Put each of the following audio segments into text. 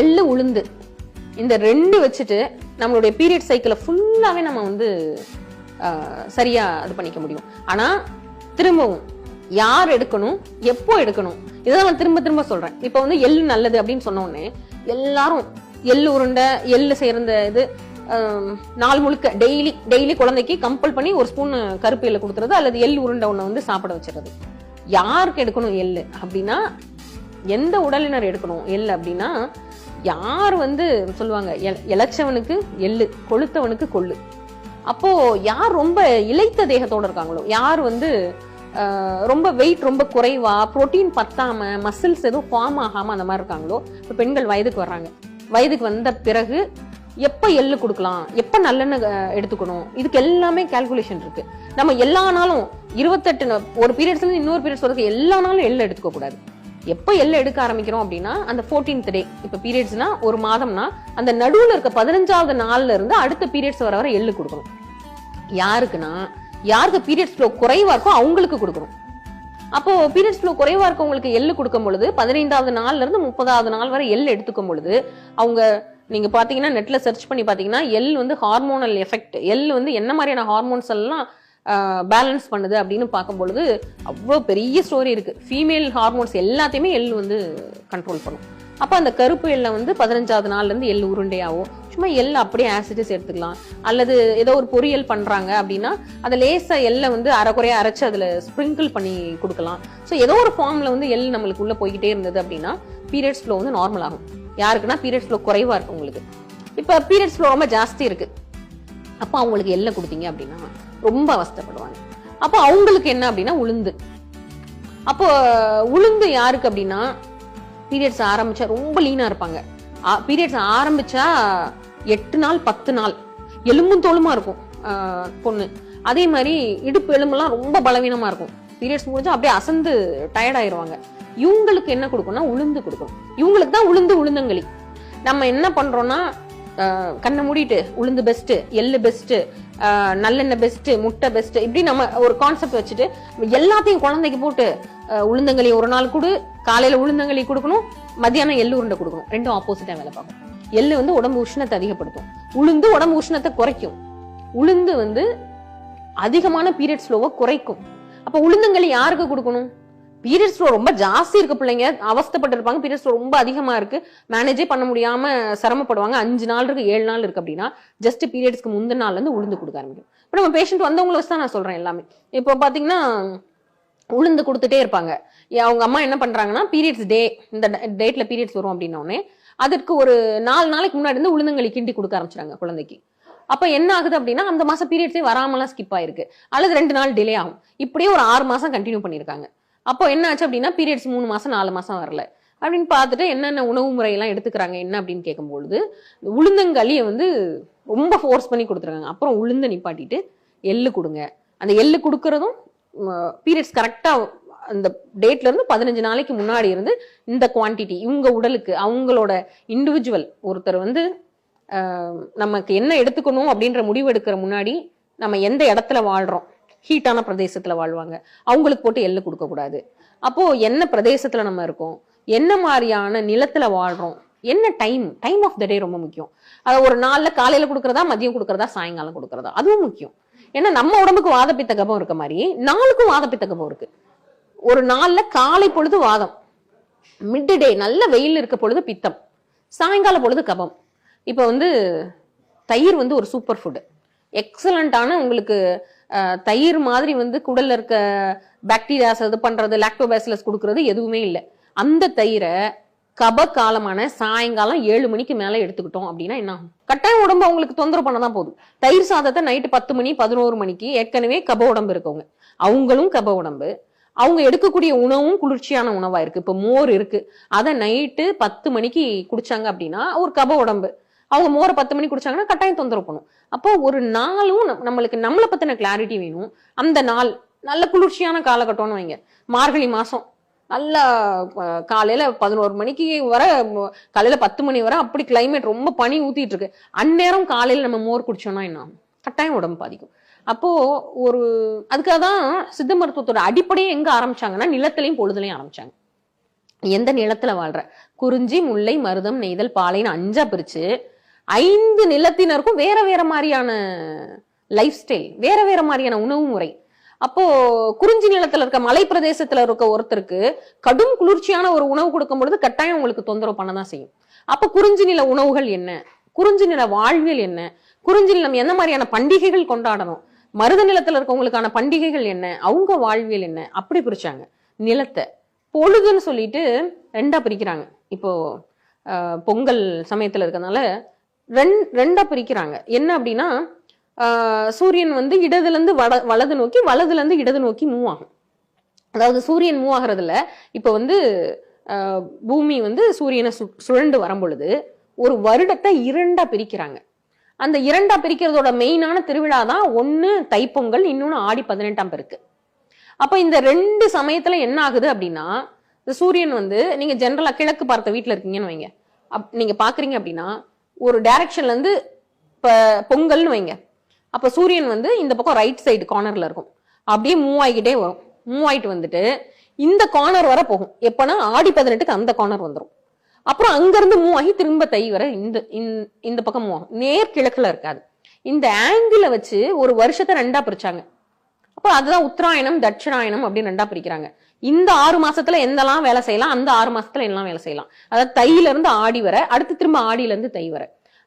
எள்ளு உளுந்து. இந்த ரெண்டு வச்சுட்டு நம்மளுடைய பீரியட் சைக்கிளை ஃபுல்லாகவே நம்ம வந்து சரியாக சரியா இது பண்ணிக்க முடியும். ஆனா திரும்பவும் யார் எடுக்கணும் எப்போ எடுக்கணும் இதான் நான் திரும்ப திரும்ப சொல்றேன். இப்போ வந்து எள்ளு நல்லது அப்படின்னு சொன்னோடனே எல்லாரும் எள்ளு உருண்டை எள்ளு சேர்ந்த இது நாள் முழுக்க டெய்லி டெய்லி குழந்தைக்கு கம்பல் பண்ணி ஒரு ஸ்பூன் கருப்பு எள்ளு கொடுத்துறது அல்லது எள்ளு உருண்டை ஒன்று வந்து சாப்பிட வச்சிடுறது. யாருக்கு எடுக்கணும் எள்ளு அப்படின்னா எந்த உடலினர் எடுக்கணும் எள்ளு அப்படின்னா யார் வந்து சொல்லுவாங்க எ- எள்ளு கொளுத்தவனுக்கு கொள்ளு. அப்போ யார் ரொம்ப இழைத்த தேகத்தோடு இருக்காங்களோ யார் வந்து ரொம்ப வெயிட் ரொம்ப குறைவா புரோட்டீன் பத்தாம மசில்ஸ் எதுவும் ஃபார்ம் ஆகாம அந்த மாதிரி இருக்காங்களோ இப்போ பெண்கள் வயதுக்கு வர்றாங்க. வயதுக்கு வந்த பிறகு எப்ப எள்ளு கொடுக்கலாம் எப்ப நல்லெண்ணெய் எடுத்துக்கணும் இதுக்கு எல்லாமே கால்குலேஷன் இருக்கு. நம்ம எல்லா நாளும் இருபத்தெட்டு ஒரு பீரியட்ஸ்ல இன்னொரு பீரியட்ஸ் வரதுக்கு எல்லா நாளும் எள்ளு எடுத்துக்க கூடாது எப்போ எல்லை எடுக்க ஆரம்பிக்கிறோம் அப்படின்னா அந்த 14th டே இப்போ பீரியட்ஸ்னா ஒரு மாதம்னா அந்த நடுவில் இருக்க பதினஞ்சாவது நாள்ல இருந்து அடுத்த பீரியட்ஸ் வர வர எள்ளு கொடுக்கணும். யாருக்குன்னா யாருக்கு பீரியட்ஸ் ஃப்ளோ குறைவா இருக்கோ அவங்களுக்கு கொடுக்கணும். அப்போ பீரியட்ஸ் ஃப்ளோ குறைவா இருக்கவங்களுக்கு எள்ளு கொடுக்கும் பொழுது பதினைந்தாவது நாள்ல இருந்து முப்பதாவது நாள் வரை எள்ளு எடுத்துக்கும் பொழுது அவங்க நீங்க பாத்தீங்கன்னா நெட்ல சர்ச் பண்ணி பாத்தீங்கன்னா எள் வந்து ஹார்மோனல் எஃபெக்ட் எள் வந்து என்ன மாதிரியான ஹார்மோன்ஸ் எல்லாம் பேலன்ஸ் பண்ணுது அப்படின்னு பார்க்கும்பொழுது அவ்வளோ பெரிய ஸ்டோரி இருக்கு. ஃபீமேல் ஹார்மோன்ஸ் எல்லாத்தையுமே எள் வந்து கண்ட்ரோல் பண்ணும். அப்போ அந்த கருப்பு எள்ளை வந்து பதினஞ்சாவது நாள்லேருந்து எள் உருண்டையாகும் சும்மா எள் அப்படியே ஆசிட்ஸ் எடுத்துக்கலாம். அல்லது ஏதோ ஒரு பொரியல் பண்ணுறாங்க அப்படின்னா அதை லேசாக எள்ளை வந்து அரைக்குறையாக அரைச்சி அதில் ஸ்ப்ரிங்கிள் பண்ணி கொடுக்கலாம். ஸோ ஏதோ ஒரு ஃபார்மில் வந்து எள் நம்மளுக்கு உள்ளே போய்கிட்டே இருந்தது அப்படின்னா பீரியட்ஸ் ஃப்ளோ வந்து நார்மல் ஆகும். யாருக்குன்னா பீரியட்ஸ் ஃப்ளோ குறைவாக இருக்கும் உங்களுக்கு. இப்போ பீரியட்ஸ் ஃப்ளோ ரொம்ப ஜாஸ்தி இருக்கு. அப்போ அவங்களுக்கு எள்ளை கொடுத்தீங்க அப்படின்னா ரொம்ப அவஸ்தப்படுவாங்க. அப்போ அவங்களுக்கு என்ன அப்படின்னா உளுந்து. அப்போ உளுந்து யாருக்கு அப்படின்னா பீரியட்ஸ் ஆரம்பிச்சா ரொம்ப லீனா இருப்பாங்க. பீரியட்ஸ் ஆரம்பிச்சா எட்டு நாள் பத்து நாள். எலும்பும் தோலுமா இருக்கும் பொண்ணு. அதே மாதிரி இடுப்பு எலும்பெல்லாம் ரொம்ப பலவீனமா இருக்கும். பீரியட்ஸ் முடிஞ்சா அப்படியே அசந்து டயர்ட் ஆயிடுவாங்க இவங்களுக்கு என்ன கொடுக்கணும்னா உளுந்து கொடுக்கணும். இவங்களுக்கு தான் உளுந்து உளுந்தங்களி. நம்ம என்ன பண்றோம்னா கண்ணை மூடிட்டு உளுந்து பெஸ்ட்டு எள்ளு பெஸ்ட்டு நல்லெண்ணெய் பெஸ்ட்டு முட்டை பெஸ்ட்டு இப்படி நம்ம ஒரு கான்செப்ட் வச்சுட்டு எல்லாத்தையும் குழந்தைக்கு போட்டு உளுந்தங்களி ஒரு நாள் கொடு காலையில் உளுந்தங்களி கொடுக்கணும் மத்தியானம் எள்ளு உருண்டை கொடுக்கணும். ரெண்டும் ஆப்போசிட்டாக வேலை பார்க்கும். எள்ளு வந்து உடம்பு உஷ்ணத்தை அதிகப்படுத்தும். உளுந்து உடம்பு உஷ்ணத்தை குறைக்கும். உளுந்து வந்து அதிகமான பீரியட் ஸ்லோவை குறைக்கும். அப்போ உளுந்தங்களி யாருக்கு கொடுக்கணும்? பீரியட்ஸ் ஃப்ளோ ரொம்ப ஜாஸ்தி இருக்கு பிள்ளைங்க. அவஸ்தைப்பட்டு இருப்பாங்க பீரியட்ஸ் ஃப்ளோ ரொம்ப அதிகமா இருக்கு. மேனேஜே பண்ண முடியாம சிரமப்படுவாங்க. அஞ்சு நாள் இருக்கு ஏழு நாள் இருக்கு அப்படின்னா ஜஸ்ட் பீரியட்ஸ்க்கு முந்தின நாள்ல இருந்து உளுந்து கொடுக்க ஆரம்பிக்கும். இப்போ நம்ம பேஷண்ட் வந்தவங்களை வச்சு தான் நான் சொல்றேன் எல்லாமே. இப்போ பாத்தீங்கன்னா உளுந்து கொடுத்துட்டே இருப்பாங்க. அவங்க அம்மா என்ன பண்றாங்கன்னா பீரியட்ஸ் டே இந்த டேட்ல பீரியட்ஸ் வரும் அப்படின்னோடனே அதற்கு ஒரு நாலு நாளைக்கு முன்னாடி இருந்து உளுந்தங்களி கிண்டி கொடுக்க ஆரம்பிச்சிட்டாங்க குழந்தைக்கு. அப்ப என்ன ஆகுது அப்படின்னா அந்த மாசம் பீரியட்ஸே வராமலாம் ஸ்கிப் ஆயிருக்கு. அல்லது ரெண்டு நாள் டிலே ஆகும். இப்படியே ஒரு ஆறு மாசம் கண்டினியூ பண்ணியிருக்காங்க. அப்போ என்ன ஆச்சு அப்படின்னா பீரியட்ஸ் மூணு மாசம் நாலு மாசம் வரல. அப்படின்னு பார்த்துட்டு என்னென்ன உணவு முறையெல்லாம் எடுத்துக்கிறாங்க என்ன அப்படின்னு கேட்கும்பொழுது உளுந்தங்களியை வந்து ரொம்ப ஃபோர்ஸ் பண்ணி கொடுத்துருக்காங்க. அப்புறம் உளுந்த நிப்பாட்டிட்டு எள்ளு கொடுங்க. அந்த எள்ளு கொடுக்கறதும் பீரியட்ஸ் கரெக்டாக அந்த டேட்ல இருந்து பதினஞ்சு நாளைக்கு முன்னாடி இருந்து இந்த குவாண்டிட்டி இவங்க உடலுக்கு அவங்களோட இண்டிவிஜுவல் ஒருத்தர் வந்து நமக்கு என்ன எடுத்துக்கணும் அப்படின்ற முடிவு எடுக்கிற முன்னாடி நம்ம எந்த இடத்துல வாழ்கிறோம் ஹீட்டான பிரதேசத்தில் வாழ்வாங்க. அவங்களுக்கு போட்டு எள்ளு கொடுக்கக்கூடாது அப்போது என்ன பிரதேசத்தில் நம்ம இருக்கோம்? என்ன மாதிரியான நிலத்தில் வாழ்கிறோம் என்ன time time of the day ரொம்ப முக்கியம். அதை ஒரு நாளில் காலையில் கொடுக்குறதா மதியம் கொடுக்குறதா சாயங்காலம் கொடுக்குறதா? அதுவும் முக்கியம். ஏன்னா நம்ம உடம்புக்கு வாதப்பித்த கபம் இருக்க மாதிரி நாளுக்கும் வாதப்பித்த கபம் இருக்குது ஒரு நாளில் காலை பொழுது வாதம். மிட் டே நல்ல வெயில் இருக்க பொழுது பித்தம். சாயங்கால பொழுது கபம். இப்போ வந்து தயிர் வந்து ஒரு சூப்பர் ஃபுட்டு எக்ஸலண்ட்டான உங்களுக்கு தயிர் மாதிரி வந்து குடல்ல இருக்க பாக்டீரியாஸ் இது பண்றது லாக்டோபாசிலஸ் கொடுக்கறது எதுவுமே இல்லை. அந்த தயிரை கப காலமான சாயங்காலம் ஏழு மணிக்கு மேல எடுத்துக்கிட்டோம் அப்படின்னா என்ன ஆகும்? கட்டாயம் உடம்பு அவங்களுக்கு தொந்தரவு பண்ண தான் போதும் தயிர் சாதத்தை நைட்டு பத்து மணி பதினோரு மணிக்கு ஏற்கனவே கப உடம்பு இருக்கவங்க. அவங்களும் கப உடம்பு. அவங்க எடுக்கக்கூடிய உணவும் குளிர்ச்சியான உணவா இருக்கு. இப்ப மோர் இருக்கு. அதை நைட்டு பத்து மணிக்கு குடிச்சாங்க அப்படின்னா ஒரு கப உடம்பு. அவங்க மோரை பத்து மணிக்கு குடிச்சாங்கன்னா கட்டாயம் தொந்தரவு பண்ணும். அப்போ ஒரு நாளும் நம்மளுக்கு நம்மளை பத்தின கிளாரிட்டி வேணும். அந்த நாள் நல்ல குளிர்ச்சியான காலகட்டம்னு வைங்க. மார்கழி மாசம் நல்லா காலையில் காலையில பதினோரு மணிக்கு வர காலையில் காலையில பத்து மணி வரை அப்படி கிளைமேட் ரொம்ப பனி ஊத்திட்டு இருக்கு அந்நேரம் காலையில நம்ம மோர் குடிச்சோம்னா என்ன கட்டாயம் உடம்பு பாதிக்கும். அப்போ ஒரு அதுக்காக தான் சித்த மருத்துவத்தோட அடிப்படையே எங்க ஆரம்பிச்சாங்கன்னா நிலத்திலையும் பொழுதுலையும் ஆரம்பிச்சாங்க. எந்த நிலத்துல வாழ்ற? குறிஞ்சி முல்லை மருதம் நெய்தல் பாலைன்னு அஞ்சா பிரிச்சு ஐந்து நிலத்தினருக்கும் வேற வேற மாதிரியான லைஃப் ஸ்டைல் வேற வேற மாதிரியான உணவு முறை. அப்போ குறிஞ்சி நிலத்துல இருக்க மலை பிரதேசத்துல இருக்க ஒருத்தருக்கு கடும் குளிர்ச்சியான ஒரு உணவு கொடுக்கும் பொழுது கட்டாயம் உங்களுக்கு தொந்தரவு பண்ணதான் செய்யும். அப்ப குறிஞ்சி நில உணவுகள் என்ன? குறிஞ்சி நில வாழ்வியல் என்ன? குறிஞ்சி நிலம் எந்த மாதிரியான பண்டிகைகள் கொண்டாடணும்? மருத நிலத்துல இருக்கவங்களுக்கான பண்டிகைகள் என்ன? அவங்க வாழ்வியல் என்ன? அப்படி பிரிச்சாங்க. நிலத்தை பொழுதுன்னு சொல்லிட்டு ரெண்டா பிரிக்கிறாங்க. இப்போ பொங்கல் சமயத்துல இருக்கறனால ரெண் ரெண்டா பிரிக்கிறாங்க. என்ன அப்படின்னா சூரியன் வந்து இடதுலேருந்து வட வலது நோக்கி வலதுலேருந்து இடது நோக்கி மூவ் ஆகும். அதாவது சூரியன் மூவ் ஆகிறதுல இப்போ வந்து பூமி வந்து சூரியனை சு சுழண்டு வரும்பொழுது ஒரு வருடத்தை இரண்டா பிரிக்கிறாங்க. அந்த இரண்டா பிரிக்கிறதோட மெயினான திருவிழா தான் ஒன்று தைப்பொங்கல் இன்னொன்று ஆடி பதினெட்டாம் பெருக்கு. அப்போ இந்த ரெண்டு சமயத்தில் என்ன ஆகுது அப்படின்னா இந்த சூரியன் வந்து நீங்கள் ஜென்ரலாக கிழக்கு பார்த்த வீட்டில் இருக்கீங்கன்னு வைங்க. அப் நீங்கள் பார்க்குறீங்க அப்படின்னா ஒரு டேரக்ஷன்லேருந்து இப்போ பொங்கல்னு வைங்க. அப்போ சூரியன் வந்து இந்த பக்கம் ரைட் சைடு கார்னரில் இருக்கும். அப்படியே மூவ் ஆகிக்கிட்டே வரும். மூவ் ஆகிட்டு வந்துட்டு இந்த கார்னர் வர போகும். எப்போனா ஆடி பதினெட்டுக்கு அந்த கார்னர் வந்துடும் அப்புறம் அங்கேருந்து மூவ் ஆகி திரும்ப தை வர இந்த இந்த- இந்த பக்கம் மூவ் ஆகும். நேர் கிழக்கில் இருக்காது. இந்த ஆங்கிளை வச்சு ஒரு வருஷத்தை ரெண்டா பிரிச்சாங்க. அப்போ அதுதான் உத்தராயணம் தட்சிணாயணம் அப்படின்னு ரெண்டா பிரிக்கிறாங்க. இந்த ஆறு மாசத்துல எந்தெல்லாம் வேலை செய்யலாம் அந்த ஆறு மாசத்துல எல்லாம் வேலை செய்யலாம். அதாவது தையில இருந்து ஆடி வர அடுத்து திரும்ப ஆடியில இருந்து தை வர.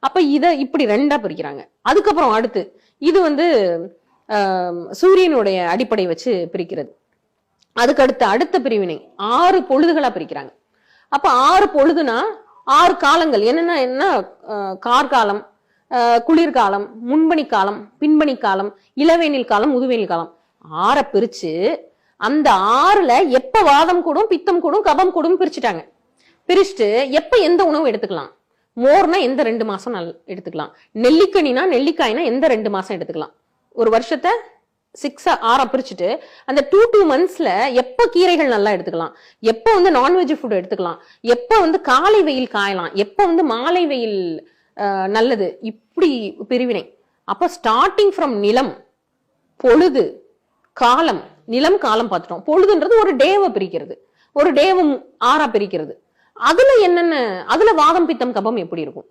அப்ப இதை இப்படி ரெண்டா பிரிக்கிறாங்க. அதுக்கப்புறம் அடுத்து இது வந்து சூரியனுடைய அடிப்படை வச்சு பிரிக்கிறது. அதுக்கு அடுத்த அடுத்த பிரிவினை ஆறு பொழுதுகளா பிரிக்கிறாங்க. அப்ப ஆறு பொழுதுனா ஆறு காலங்கள். என்னென்ன என்ன கார்காலம் குளிர்காலம் முன்பணி காலம் பின்பணி காலம் இளவேனில் காலம் முதுவேனில் காலம். ஆற பிரிச்சு அந்த ஆறுல எப்ப வாதம் கூடும் பித்தம் கூடும் கபம் கூடும் பிரிச்சுட்டாங்க. பிரிச்சுட்டு எப்ப எந்த உணவு எடுத்துக்கலாம்? மோர்னா எந்த ரெண்டு மாசம் நல் எடுத்துக்கலாம். நெல்லிக்கனினா நெல்லிக்காய்னா எந்த ரெண்டு மாசம் எடுத்துக்கலாம்? ஒரு வருஷத்தை சிக்ஸா ஆறா பிரிச்சுட்டு அந்த டூ டூ மந்த்ஸ்ல எப்ப கீரைகள் நல்லா எடுத்துக்கலாம்? எப்ப வந்து நான்வெஜ் ஃபுட் எடுத்துக்கலாம்? எப்ப வந்து காலை வெயில் காயலாம்? எப்ப வந்து மாலை வெயில் நல்லது? இப்படி பிரிவினை. அப்ப ஸ்டார்டிங் ஃப்ரம் நிலம் பொழுது காலம் நிலம் காலம் பார்த்துட்டோம். பொழுதுன்றது ஒரு டேவை பிரிக்கிறது. ஒரு டேவும் ஆறா பிரிக்கிறது. அதுல என்னென்ன அதுல வாதம் பித்தம் கபம் எப்படி இருக்கும்?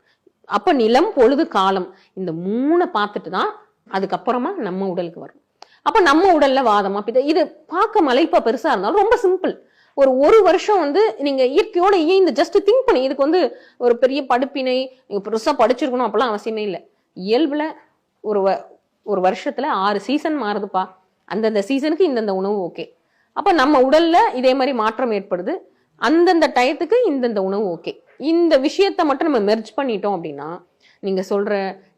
அப்ப நிலம் பொழுது காலம் இந்த மூணை பார்த்துட்டு தான் அதுக்கப்புறமா நம்ம உடலுக்கு வரும். அப்ப நம்ம உடல்ல வாதமா பித்த இது பார்க்க மலைப்பா பெருசா இருந்தாலும் ரொம்ப சிம்பிள். ஒரு ஒரு வருஷம் வந்து நீங்க இயற்கையோட இந்த ஜஸ்ட் திங்க் பண்ணி இதுக்கு வந்து ஒரு பெரிய படிப்பினை நீங்க பெருசா படிச்சிருக்கணும் அப்பெல்லாம் அவசியமே இல்லை. இயல்புல ஒரு வ- ஒரு வருஷத்துல ஆறு சீசன் மாறுதுப்பா. அந்தந்த சீசனுக்கு இந்தந்த உணவு ஓகே அப்போ நம்ம உடலில் இதே மாதிரி மாற்றம் ஏற்படுது. அந்தந்த டயத்துக்கு இந்தந்த உணவு ஓகே இந்த விஷயத்த மட்டும் நம்ம மெர்ஜ் பண்ணிட்டோம் அப்படின்னா நீங்கள் சொல்கிற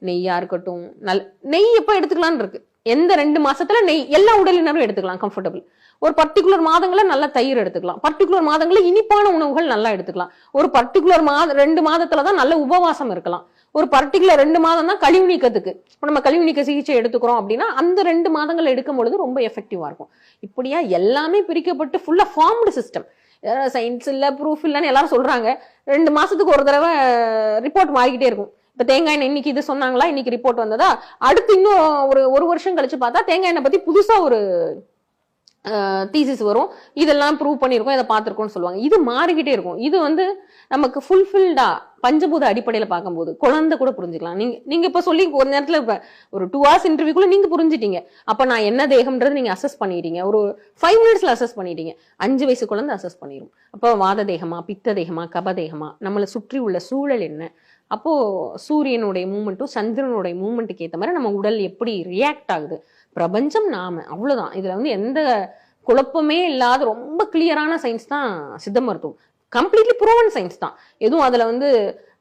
நெய்யாக இருக்கட்டும் நல் நெய் எப்போ எடுத்துக்கலாம்னு இருக்கு. எந்த ரெண்டு மாசத்துல நெய் எல்லா உடலினரும் எடுத்துக்கலாம் கம்ஃபர்டபுள் ஒரு பர்டிகுலர் மாதங்களில் நல்லா தயிர் எடுத்துக்கலாம். பர்டிகுலர் மாதங்களில் இனிப்பான உணவுகள் நல்லா எடுத்துக்கலாம். ஒரு பர்டிகுலர் மாத ரெண்டு மாதத்துல தான் நல்ல உபவாசம் இருக்கலாம். ஒரு பர்டிகுலர் ரெண்டு மாதம் தான் கழிவு நீக்கத்துக்கு. இப்போ நம்ம கழிவு நீக்க சிகிச்சை எடுத்துக்கிறோம் அப்படின்னா அந்த ரெண்டு மாதங்கள் எடுக்கும் பொழுது ரொம்ப எஃபெக்டிவாக இருக்கும். இப்படியா எல்லாமே பிரிக்கப்பட்டு ஃபுல்லாக ஃபார்ம்டு சிஸ்டம் சயின்ஸ் இல்லை ப்ரூஃப் இல்லைன்னு எல்லாரும் சொல்கிறாங்க ரெண்டு மாதத்துக்கு ஒரு தடவை ரிப்போர்ட் மாறிக்கிட்டே இருக்கும். இப்போ தேங்காய் எண்ணெய் இன்னைக்கு இது சொன்னாங்களா? இன்னைக்கு ரிப்போர்ட் வந்ததா? அடுத்து இன்னும் ஒரு ஒரு வருஷம் கழிச்சு பார்த்தா தேங்காய் எண்ணெய் பற்றி புதுசாக ஒரு தீசிஸ் வரும். இதெல்லாம் ப்ரூவ் பண்ணியிருக்கோம் இதை பார்த்துருக்கோம்னு சொல்லுவாங்க. இது மாறிக்கிட்டே இருக்கும். இது வந்து நமக்கு ஃபுல்ஃபில்டா பஞ்சபூத அடிப்படையில் பார்க்கும்போது குழந்தை கூட புரிஞ்சுக்கலாம். நீங்கள் நீங்கள் இப்போ சொல்லி ஒரு நேரத்தில் இப்போ ஒரு டூ ஹவர்ஸ் இன்டர்வியூக்குள்ளே நீங்கள் புரிஞ்சிட்டீங்க. அப்போ நான் என்ன தேகம்ன்றது நீங்கள் அசஸ் பண்ணிட்டீங்க. ஒரு ஃபைவ் மினிட்ஸில் அசஸ் பண்ணிட்டீங்க. அஞ்சு வயசு குழந்தை அசஸ் பண்ணிடும் அப்போ வாத தேகமா பித்த தேகமா கப தேகமா நம்மளை சுற்றி உள்ள சூழல் என்ன? அப்போது சூரியனுடைய மூமெண்ட்டும் சந்திரனுடைய மூமெண்ட்டுக்கு ஏற்ற மாதிரி நம்ம உடல் எப்படி ரியாக்ட் ஆகுது? பிரபஞ்சம் நாம அவ்வளோதான் இதில் வந்து எந்த குழப்பமே இல்லாத ரொம்ப கிளியரான சயின்ஸ் தான் சித்த மருத்துவம். கம்ப்ளீட்லி ப்ரூவன் சயின்ஸ் தான். எதுவும் அதில் வந்து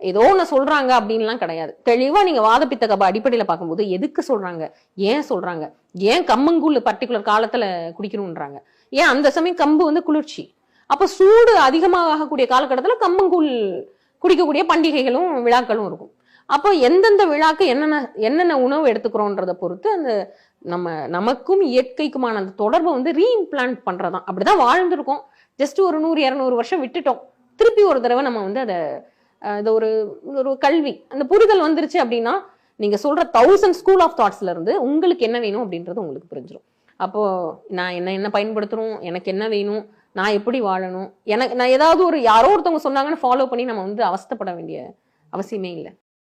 ஏதோ ஒன்று சொல்கிறாங்க அப்படின்லாம் கிடையாது. தெளிவாக நீங்கள் வாதப்பித்த கப அடிப்படையில் பார்க்கும்போது எதுக்கு சொல்கிறாங்க ஏன் சொல்கிறாங்க ஏன் கம்மங்கூழ் பர்டிகுலர் காலத்தில் குடிக்கணுன்றாங்க ஏன் அந்த சமயம் கம்பு வந்து குளிர்ச்சி? அப்போ சூடு அதிகமாக ஆகக்கூடிய காலகட்டத்தில் கம்மங்கூழ் குடிக்கக்கூடிய பண்டிகைகளும் விழாக்களும் இருக்கும். அப்போ எந்தெந்த விழாக்கு என்னென்ன என்னென்ன உணவு எடுத்துக்கிறோன்றதை பொறுத்து அந்த நம்ம நமக்கும் இயற்கைக்குமான அந்த தொடர்பை வந்து ரீஇம்ப்ளான்ட் பண்றதுதான் அப்படிதான் வாழ்ந்துருக்கோம். ஜஸ்ட் ஒரு நூறு இரநூறு வருஷம் விட்டுட்டோம். திருப்பி ஒரு தடவை நம்ம வந்து அதை இது ஒரு ஒரு கல்வி அந்த புரிதல் வந்துருச்சு அப்படின்னா நீங்கள் சொல்கிற தௌசண்ட் ஸ்கூல் ஆஃப் தாட்ஸ்லேருந்து உங்களுக்கு என்ன வேணும் அப்படின்றது உங்களுக்கு புரிஞ்சிடும் அப்போது நான் என்ன என்ன பயன்படுத்தணும்? எனக்கு என்ன வேணும்? நான் எப்படி வாழணும்? எனக்கு நான் ஏதாவது ஒரு யாரோ ஒருத்தவங்க சொன்னாங்கன்னு ஃபாலோ பண்ணி நம்ம வந்து அவஸ்தைப்பட வேண்டிய அவசியமே இல்லை.